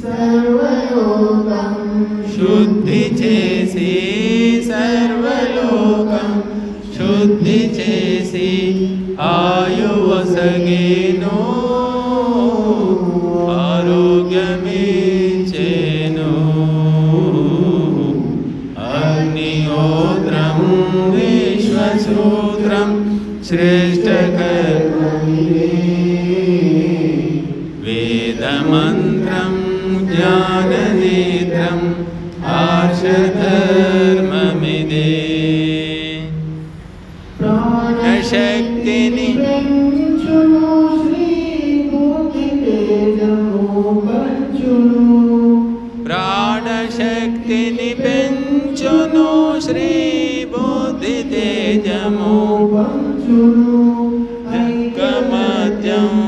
सर्वलोकं शुद्धिचेसि सर्वलोकं शुद्धिचेसि आयुवसगेनो आरोग्यमे नो अग्नियोत्रं विश्वसूत्रं श्रेष्ठकर् वेदमन्त्रं ज्ञाननेत्रम् आश्रधर्ममि प्राणशक्तिनि पिञ्चुनो पञ्चुनु जमोकमद्यम्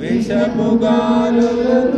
విషముగాలు